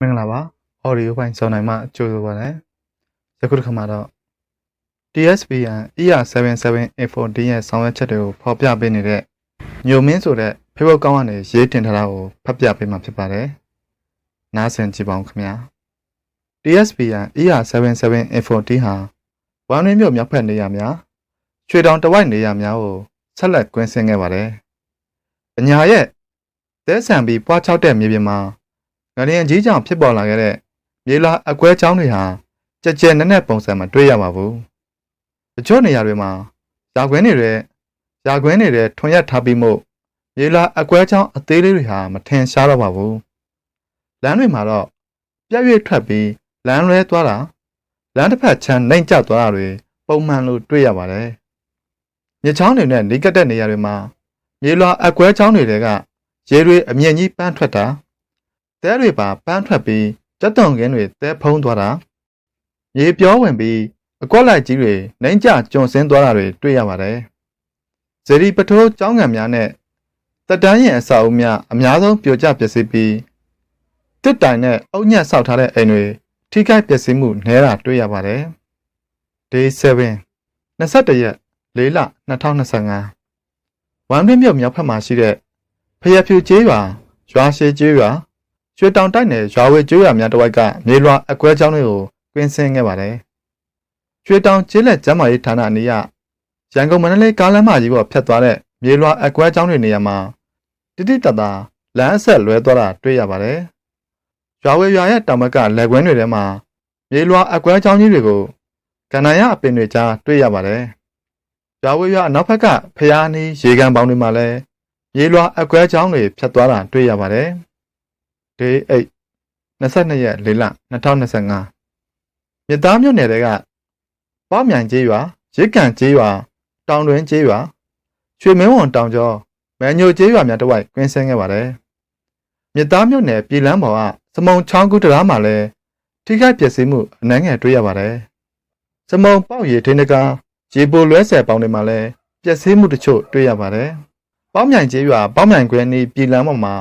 မင်္ဂလာပါ audio ပိုင်းစောနိုင်မှကြိုဆိုပါရစေယခုတစ်ခါမှာတော့ TSPN ER77A14D ရဲ့ဆောင်ရွက်ချက်တွေကိုဖော်ပြပေးနေတဲ့ညိုမင်းဆိုတဲ့ Facebook ကောင်းကနေရေးတင်ထားတာကိုဖတ်ပြပေးမှာဖြစ်ပါတယ်နားဆင်ကြည့်ပါဦးခင်ဗျာ TSPN ER77A14D ဟာဝမ်ရင်းမြို့မြောက်ဖက်နေရများရွှေတောင်တဝိုက်နေရများကိုဆက်လက်ကွင်းဆင်းခဲ့ပါတယ်အညာရဲ့သဲဆန်ပြီးပွားချောက်တဲ့မြေပြင်မှာ ငရင်ကြီးကြောင့်ဖြစ်ပေါ်လာခဲ့တဲ့မြေလာအကွဲချောင်းတွေဟာကြက်ကြက်နက်နက်ပုံစံမတွေ့ရပါဘူးတချို့နေရာတွေမှာရာခွင်းနေတဲ့ရာခွင်းနေတဲ့ထွန်ရက်ထားပြီးမှုမြေလာအကွဲချောင်းအသေးလေးတွေဟာမထင်ရှားတော့ပါဘူးလမ်းတွေမှာတော့ပြက်ရွေ့ထွက်ပြီးလမ်းလွဲသွားတာလမ်းတစ်ဖက်ချမ်းနှိမ့်ကျသွားတာတွေပုံမှန်လိုတွေ့ရပါတယ်မြစ်ချောင်းတွေနဲ့နေကတဲ့နေရာတွေမှာမြေလာအကွဲချောင်းတွေကရေတွေအမြင့်ကြီးပန်းထွက်တာ သဲတွေပါပန်းထွက်ပြီးကြက်တုံကင်းတွေသဲဖုံးသွားတာရေပြောဝင်ပြီးအကွက်လိုက်ကြီးတွေနှိမ့်ကျကျွံစင်းသွားတာတွေတွေ့ရပါတယ်ဇေဒီပထိုးကျောင်းငံများနဲ့တက်တန်းရင်အစာအုပ်များအများဆုံးပြိုကျပျက်စီးပြီးတစ်တိုင်နဲ့အုတ်ညက်ဆောက်ထားတဲ့အိမ်တွေထိခိုက်ပျက်စီးမှုနည်းတာတွေ့ရပါတယ် Day 7 21ရက်4လ2025ဝမ်တွင်းမြို့မြောက်ဖက်မှာရှိတဲ့ဖရဖြူကျေးရွာရွာရှိကျေးရွာ ရွှေတောင်တိုက်နယ်ရွာဝေကျေးရွာများတစ်ဝိုက်ကမြေလွှာအကွဲကျောင်းတွေကိုကွင်းဆင်းခဲ့ပါတယ်ရွှေတောင်ကျေးလက်ကျမ်းမာရေးဌာနအနီးရရန်ကုန်မန္တလေးကားလမ်းမကြီးပေါ်ဖြတ်သွားတဲ့မြေလွှာအကွဲကျောင်းတွေနေရာမှာတိတိတတ်တာလမ်းအဆက်လွဲသွားတာတွေ့ရပါတယ်ရွာဝေရွာရဲ့တောင်ဘက်ကလက်ကွင်းတွေထဲမှာမြေလွှာအကွဲကျောင်းကြီးတွေကိုကန္နာရအပင်တွေကြားတွေ့ရပါတယ်ရွာဝေရွာအနောက်ဘက်ကဖျားနီးရေကန်ပေါင်းတွေမှာလည်းရေလွှာအကွဲချောင်းတွေဖြတ်သွားတာတွေ့ရပါတယ်။ Day 8 22ရက်4လ2025မြစ်သားမြို့နယ်တွေကပေါ့မြိုင်ကျေးရွာရစ်ကန်ကျေးရွာတောင်တွင်ကျေးရွာရွှေမင်းဝံတောင်ကျော်မန်ညိုကျေးရွာများတစ်ဝိုက်ကွင်းဆင်းခဲ့ပါတယ်။မြစ်သားမြို့နယ်ပြည်လန်းပေါ်ကစမုံချောင်းကူတရာမှာလည်းထိခိုက်ပျက်စီးမှုအနှဲငယ်တွေ့ရပါတယ်။စမုံပေါက်ရည်ထင်းတကားရေပိုလွဲဆယ်ပေါင်းတွေမှာလည်းပျက်စီးမှုတချို့တွေ့ရပါတယ်။ပေါမြိုင်ကျေးရွာပေါမြိုင်ကွင်းနီးပြည်လမ်းပေါ်မှာ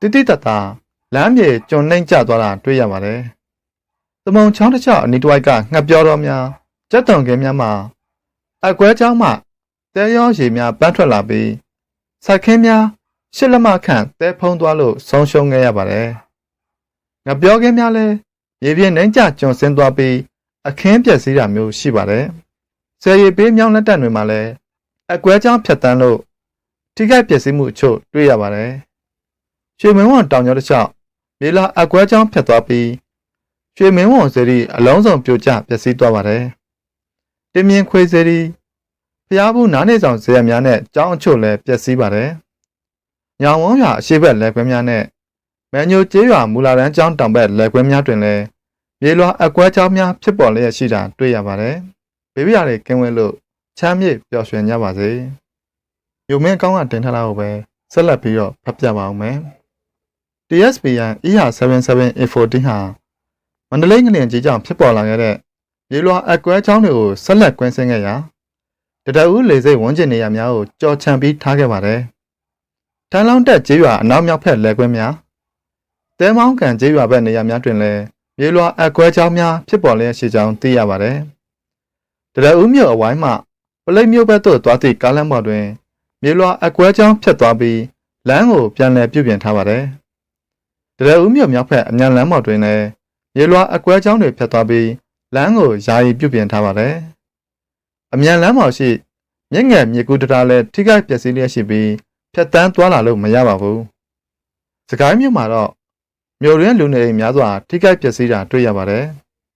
တိတိတတ်တာ လမ်းမြေကျွံနှိမ့်ကျသွားတာတွေ့ရပါတယ်။သမုံချောင်းတစ်ချောင်းအနီးတစ်ဝိုက်ကငှက်ပြောတော်များကြက်တုံကင်းများမှာအကွဲချောင်းမှတဲရောရေများပန်းထွက်လာပြီးစိုက်ခင်းများရှစ်လက်မခန့်တဲဖုံးသွားလို့ဆုံးရှုံးခဲ့ရပါတယ်။ငှက်ပြောကင်းများလည်းရေပြင်းနှိမ့်ကျကျွံဆင်းသွားပြီးအခင်းပျက်စီးတာမျိုးရှိပါတယ်။ဆယ်ရီပေးမြောင်းလက်တက်တွေမှာလည်းအကွဲချောင်းဖြတ်တန်းလို့ထိခိုက်ပျက်စီးမှုအချို့တွေ့ရပါတယ်။ရွှေမင်းဝံတောင်ကျောတစ်လျှောက် မြေလာအကွဲချောင်းဖြတ်သွားပြီးရွှေမင်းဝံစေရီအလုံးစုံပြိုကျပျက်စီးသွားပါတယ်။တင်မြင်ခွေစေရီဖျားဘူးနားနေဆောင်ဇေယျများနဲ့ကျောင်းအချို့လည်းပျက်စီးပါတယ်။ညောင်ဝန်းရွာအရှိဘက်လက်ခွဲများနဲ့မန်ညိုကျေးရွာမူလာရန်ကျောင်းတောင်ဘက်လက်ခွဲများတွင်လည်းမြေလွှာအကွဲချောင်းများဖြစ်ပေါ်လျက်ရှိတာတွေ့ရပါတယ်။ဘေးပြားတွေကင်းဝဲလို့ချမ်းမြေ့ပျော်ရွှင်ကြပါစေ။ယုံမင်းကောင်းကတင်ထားတာကိုပဲဆက်လက်ပြီးတော့ဖတ်ပြပါအောင်မယ်။ TSPN ER77A14 ဟာမန္တလေးငလျင်ကြီးကြောင့်ဖြစ်ပေါ်လာခဲ့တဲ့ရေလွှာအကွဲချောင်းတွေကိုဆက်လက်ကွင်းဆင်းခဲ့ရာတတအူးလေစိတ်ဝန်းကျင်နေရာများကိုကြော်ချံပြီးထားခဲ့ပါတယ်။ထန်းလောင်းတက်ကျေးရွာအနောက်မြောက်ဖက်လက်ကွင်းများတဲမောင်းကန်ကျေးရွာဘက်နေရာများတွင်လည်းရေလွှာအကွဲချောင်းများဖြစ်ပေါ်လျက်ရှိကြောင်းသိရပါတယ်။တရဦးမြို့အဝိုင်းမှပလိတ်မြို့ဘက်သို့သွားသည့်ကားလမ်းပေါ်တွင်မြေလွှာအကွဲချောင်းဖြတ်သွားပြီးလမ်းကိုပြန်လည်ပြုပြင်ထားပါတယ်။ တရဦးမြို့မြောက်ဘက်အမြန်လမ်းပေါ်တွင်လည်းမြေလွှာအကွဲချောင်းတွေဖြတ်သွားပြီးလမ်းကိုယာယီပြုပြင်ထားပါတယ်။အမြန်လမ်းပေါ်ရှိမြင့်ငယ်မြေကူတရာလည်းထိခိုက်ပျက်စီးလျက်ရှိပြီးဖြတ်တန်းသွားလာလို့မရပါဘူး။စကိုင်းမြို့မှာတော့မြို့ရင်းလူနေအိမ်များစွာထိခိုက်ပျက်စီးတာတွေ့ရပါတယ်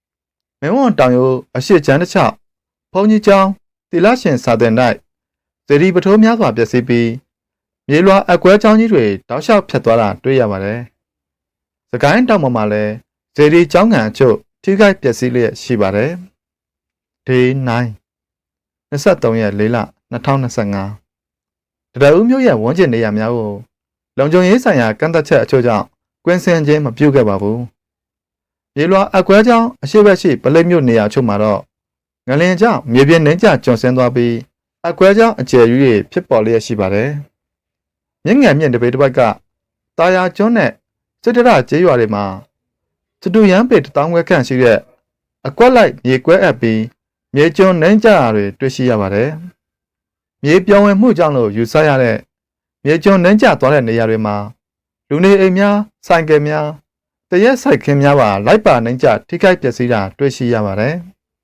။မင်းဝန်တောင်ရိုးအရှိချမ်းတစ်ချောင်းဘုံကြီးကျောင်းတိလရှင်စာတင်၌ဇေဒီပထိုးများစွာပျက်စီးပြီးမြေလွှာအကွဲချောင်းကြီးတွေတောက်လျှောက်ဖြတ်သွားတာတွေ့ရပါတယ်။စ ကိုင်းတောင်ပေါ်မှာလည်းဇေဒီကျောင်းကန်အချို့ထိခိုက်ပျက်စီးလျက်ရှိပါတယ်။ Day 9 23ရက်4လ2025တရဦးမြို့ရဲ့ဝန်းကျင်နေရာများကိုလုံခြုံရေးဆိုင်ရာကန့်သက်ချက်အချို့ကြောင့်ကွင်းဆင်းခြင်းမပြုခဲ့ပါဘူး။မြေလွှာအကွဲကြောင်းအရှိဘက်ရှိပလိတ်မြို့နေရာချို့မှာတော့ငလင်ကြောင့်မြေပြင်နှင်းကျကျွံဆင်းသွားပြီးအကွဲကြောင်းအကျယ်ကြီးတွေဖြစ်ပေါ်လျက်ရှိပါတယ်။မြင့်ငယ်မြင့်တပေတစ်ပတ်ကတာယာကျွန်းနဲ့ စစ်တရကျေးရွာတွေမှာစတူရန်ပေတောင်းခွဲခန့်ရှိတဲ့အကွက်လိုက်မြေကွဲအပ်ပြီးမြေကျွန်းနှင်းကြရာတွေတွေ့ရှိရပါတယ်။မြေပြောင်းဝင်မှုကြောင့်လို့ယူဆရတဲ့မြေကျွန်းနှင်းကြသွားတဲ့နေရာတွေမှာလူနေအိမ်များဆိုင်ကယ်များတရက်ဆိုင်ခင်းများပါလိုက်ပါနှင်းကြထိခိုက်ပျက်စီးတာတွေ့ရှိရပါတယ်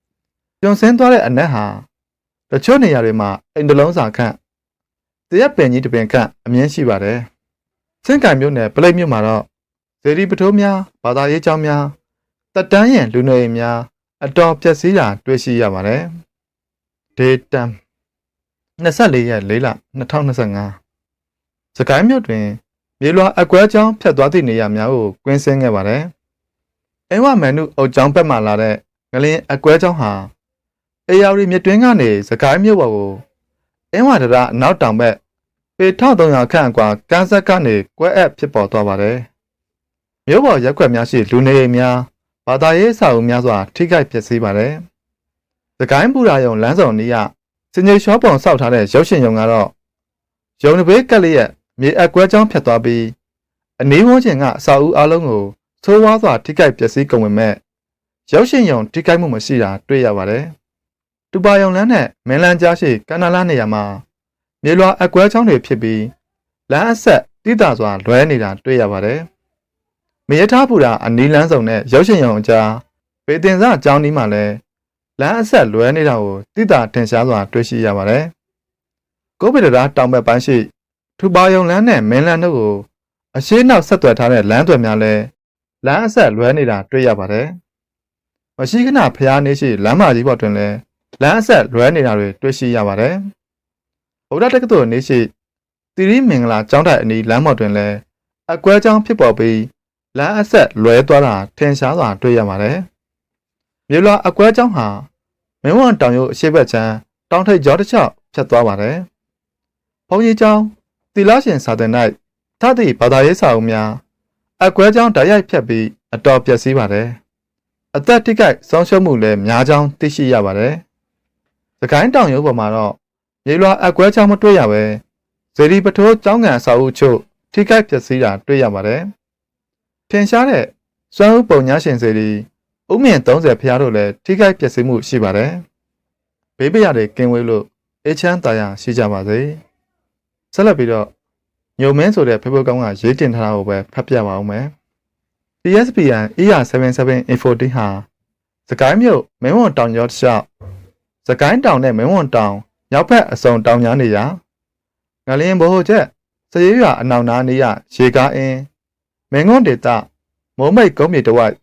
။ကျွန်းဆင်းသွားတဲ့အနက်ဟာတချို့နေရာတွေမှာအိမ်တလုံးစာခန့်တရက်ပင်ကြီးတစ်ပင်ခန့်အမြင့်ရှိပါတယ်။စင်ကံမြို့နယ်ပလိတ်မြို့မှာတော့ ဇေဒီပထိုးများဘာသာရေးကျောင်းများတက်တန်းရင်လူနေအိမ်များအတော်ပျက်စီးတာတွေ့ရှိရပါတယ်။ဒေတမ်24ရက်4လ2025စကိုင်းမြို့တွင်မြေလွှာအကွဲကြောင်းဖြတ်သွားသည့်နေရာများကိုကွင်းဆင်းခဲ့ပါတယ်။အင်းဝမန်နုအုတ်ကျောင်းဘက်မှလာတဲ့ငလင်းအကွဲကြောင်းဟာအေယာရီမြစ်တွင်းကနေစကိုင်းမြို့ပေါ်ကိုအင်းဝဒရအနောက်တောင်ဘက်ပေ1300ခန့်အကွာကန်းဆက်ကနေကွဲအပ်ဖြစ်ပေါ်သွားပါတယ်။ မြို့ပေါ်ရက်ွက်များရှိလူနေအိမ်များဘာသာရေးစာအုပ်များစွာထိခိုက်ပျက်စီးပါတယ်။သကိုင်းပူရာယုံလမ်းဆောင်နီးရစင်ကြေရှောပုံစောက်ထားတဲ့ရုပ်ရှင်ယုံကတော့ယုံတပေးကက်လျက်မြေအကွဲကြောင်းဖြတ်သွားပြီးအနည်းဝန်းကျင်ကအစာအုပ်အလုံးကိုသိုးဝါးစွာထိခိုက်ပျက်စီးကုန်ပေမဲ့ရုပ်ရှင်ယုံထိခိုက်မှုမရှိတာတွေ့ရပါတယ်။တူပါယုံလမ်းနဲ့မင်းလန်းကြားရှိကန္နာလာနေရာမှာမြေလွှာအကွဲချောင်းတွေဖြစ်ပြီးလမ်းအဆက်တိတာစွာလွဲနေတာတွေ့ရပါတယ်။ မရထားပူတာအနီးလန်းဆောင်နဲ့ရုပ်ရှင်ရုံအကြားပေတင်စအကြောင်းဒီမှာလဲလမ်းအဆက်လွဲနေတာကိုတိတာထင်ရှားစွာတွေ့ရှိရပါတယ်။ကိုဗစ်တရားတောင်ဘက်ပိုင်းရှိထူပါယုံလမ်းနဲ့မင်းလန်းတို့ကိုအရှိနောက်ဆက်သွယ်ထားတဲ့လမ်းသွယ်များလဲလမ်းအဆက်လွဲနေတာတွေ့ရပါတယ်။မရှိခဏဖျားနေရှိလမ်းမကြီးပေါ်တွင်လဲလမ်းအဆက်လွဲနေတာတွေတွေ့ရှိရပါတယ်။ဗုဒ္ဓတက္ကသိုလ်နေရှိသီရိမင်္ဂလာကျောင်းတိုင်အနီးလမ်းပေါ်တွင်လည်းအကွဲကြောင်းဖြစ်ပေါ်ပြီး လမ်းအဆက်လွဲသွားတာထင်ရှားစွာတွေ့ရပါတယ်။မြေလွာအကွဲကြောင်းဟာမင်းဝံတောင်ရုပ်အရှိတ်ချမ်းတောင်ထိပ်ကျောတစ်ချောက်ဖြတ်သွားပါတယ်။ဘုံကြီးကျောင်းသီလရှင်စာတင်၌သတိဘာသာရေးစာအုပ်များအကွဲကြောင်းတိုက်ရိုက်ဖြတ်ပြီးအတော်ပျက်စီးပါတယ်။အသက်တိကိုက်ဆုံးရှုံးမှုလည်းများကြောင်းသိရှိရပါတယ်။သခိုင်းတောင်ရုပ်ပေါ်မှာတော့မြေလွာအကွဲချောင်းမတွေ့ရပဲဇေဒီပထိုးကျောင်းကန်အစာအုပ်ချုပ်ထိခိုက်ပျက်စီးတာတွေ့ရပါတယ်။ ထင်ရှားတဲ့စွမ်းဥပုံညာရှင်ဇေဒီဥမြင့်30ဖျားတို့လည်းထိခိုက်ပျက်စီးမှုရှိပါတယ်။ဘေးပရတွေကင်းဝေးလို့အေးချမ်းသာယာရှိကြပါစေ။ဆက်လက်ပြီးတော့ညုံမင်းဆိုတဲ့ဖေဖော်ကောင်းကရေးတင်ထားတာကိုပဲဖတ်ပြပါဦးမယ်။ TSPN ER77 A14 ဟာစကိုင်းမြို့မင်းဝွန်တောင်ကျောတစ်လျှောက်စကိုင်းတောင်နဲ့မင်းဝွန်တောင်မြောက်ဘက်အစုံတောင်များနေရာငလင်းဘိုဟိုချက်စရေးရွာအနောက်နားနေရရေကားအင်း မင်းငုံဒေတာမုံမိတ်ကုန်းမြေတဝိုက်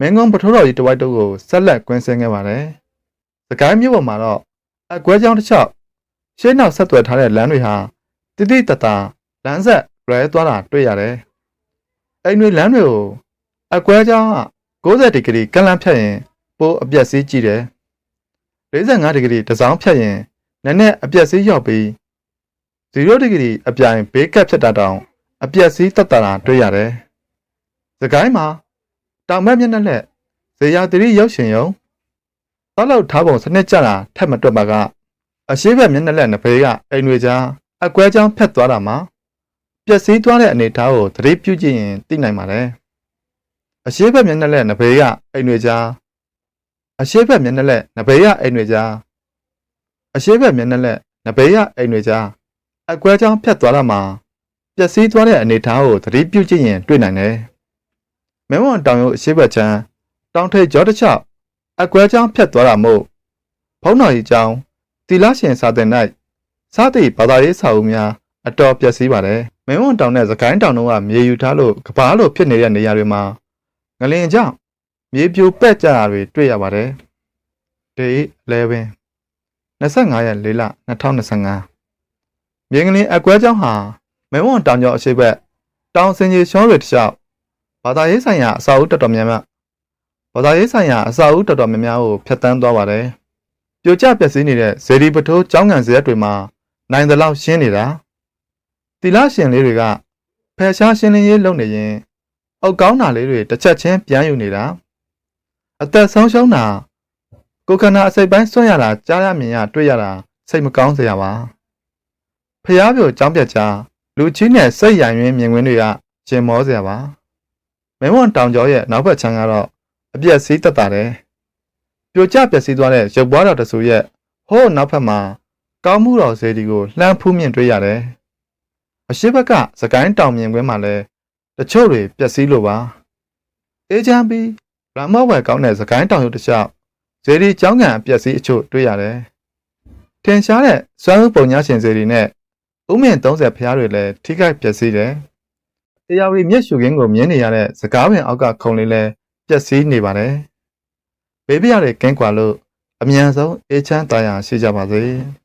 မင်းငုံပထိုးတော်ကြီးတဝိုက်တို့ကိုဆက်လက်ကွင်းဆင်းခဲ့ပါတယ်။စကိုင်းမြို့ပေါ်မှာတော့အကွဲကြောင်းတစ်ချောက်ရှေးနောက်ဆက်သွယ်ထားတဲ့လမ်းတွေဟာတိတိတတလမ်းဆက်လွဲသွားတာတွေ့ရတယ်။အိမ်တွေလမ်းတွေကိုအကွဲကြောင်းက60ဒီဂရီကန့်လန့်ဖြတ်ရင်ပိုးအပြက်စီးကြည့်တယ်။45ဒီဂရီတစောင်းဖြတ်ရင်နက်နက်အပြက်စီးရောက်ပြီး0ဒီဂရီအပြိုင်ဘေးကပ်ဖြစ်တာတောင် အပြက်စီးတက်တာတွေ့ရတယ်။စကိုင်းမှာတောင်ဘက်မျက်နှာလက်ဇေယျသတိရုပ်ရှင်ယုံတောက်လောက်ထားပုံစနစ်ကြတာထက်မတွက်ပါကအရှိဘက်မျက်နှာလက်နှစ်ဖေးကအိမ်တွေကြားအကွဲကြောင်းဖက်သွားတာမှာပျက်စီးသွားတဲ့အနေအထားကိုသတိပြုကြည့်ရင်သိနိုင်ပါတယ်။အရှိဘက်မျက်နှာလက်နှစ်ဖေးကအိမ်တွေကြားအရှိဘက်မျက်နှာလက်နှစ်ဖေးကအိမ်တွေကြားအရှိဘက်မျက်နှာလက်နဘေးရအိမ်တွေကြားအကွဲကြောင်းဖြတ်သွားတာမှာ ပျက်စီးသွားတဲ့အနေအထားကိုသတိပြုကြည့်ရင်တွေ့နိုင်တယ်။မဲဝံတောင်ရုပ်အရှိဘက်ချမ်းတောင်ထိပ်ကျောတစ်ချောက်အကွဲကြောင်းဖြတ်သွားတာမို့ဘုံတော်ကြီးကျောင်းတီလာရှင်စာတင်၌စားသည့်ဘာသာရေးစာအုပ်များအတော်ပျက်စီးပါတယ်။မဲဝံတောင်နဲ့စကိုင်းတောင်တို့ကမြေယူထားလို့ကဘာလို့ဖြစ်နေတဲ့နေရာတွေမှာငလင်ကြောင့်မြေပြိုပက်ကြတာတွေတွေ့ရပါတယ်။ Day 11 25ရက်4လ2025မြင်းကလင်းအကွဲကျောင်းဟာ မဲဝွန်တောင်ကျောင်းအရှိတ်ဘက်တောင်စင်ကြီးရှောတွေတခြားဘာသာရေးဆိုင်ရာအစာအုပ်တော်တော်များများဘာသာရေးဆိုင်ရာအစာအုပ်တော်တော်များများကိုဖျက်ဆီးသွားပါတယ်ပြိုကျပျက်စီးနေတဲ့ဇေဒီပထိုးကျောင်းကန်စရက်တွေမှာနိုင်သလောက်ရှင်းနေတာတီလာရှင်လေးတွေကဖယ်ရှားရှင်းလင်းရေးလုပ်နေရင်အုတ်ကောင်းတာလေးတွေတစ်ချက်ချင်းပြန်ယူနေတာအသက်ဆုံးရှုံးတာကိုခန္ဓာအစိတ်ပိုင်းဆွန့်ရတာကြားရမြင်ရတွေ့ရတာစိတ်မကောင်းစရာပါဖျားပြိုကြောင်းပြက်ကြား လူချင်းနဲ့စိတ်ရံရင်းမြင်ကွင်းတွေကရှင်မောစရာပါမမဲမွန်တောင်ကျော်ရဲ့နောက်ဘက်ခြမ်းကတော့အပြက်စီးတက်တာတယ်ပြိုကျပျက်စီးသွားတဲ့ရုပ်ပွားတော်တဆူရဲ့ဟိုးနောက်ဘက်မှာကောင်းမှုတော်စေတီကိုလှမ်းဖူးမြင်တွေ့ရတယ်အရှိဘက်ကစကိုင်းတောင်မြင်ကွင်းမှာလည်းတချို့တွေပျက်စီးလို့ပါအေးချမ်းပြီးရမောဝယ်ကောင်းတဲ့စကိုင်းတောင်ရုပ်တစ်လျှောက်ဇေဒီကျောင်းကန်အပျက်စီးအချို့တွေ့ရတယ်ထင်ရှားတဲ့စွမ်းဥပုံညာရှင်ဇေဒီနဲ့ ဥမင်30ဖျားတွေလည်းထိခိုက်ပျက်စီးတယ်။တရားရီမျက်ရှုခင်းကိုမြင်နေရတဲ့စကားပင်အောက်ကခုံလေးလည်းပျက်စီးနေပါတယ်။ဘေးပြရတဲ့ကင်းကွာလို့အမြန်ဆုံးအေးချမ်းသာယာရှိကြပါစေ။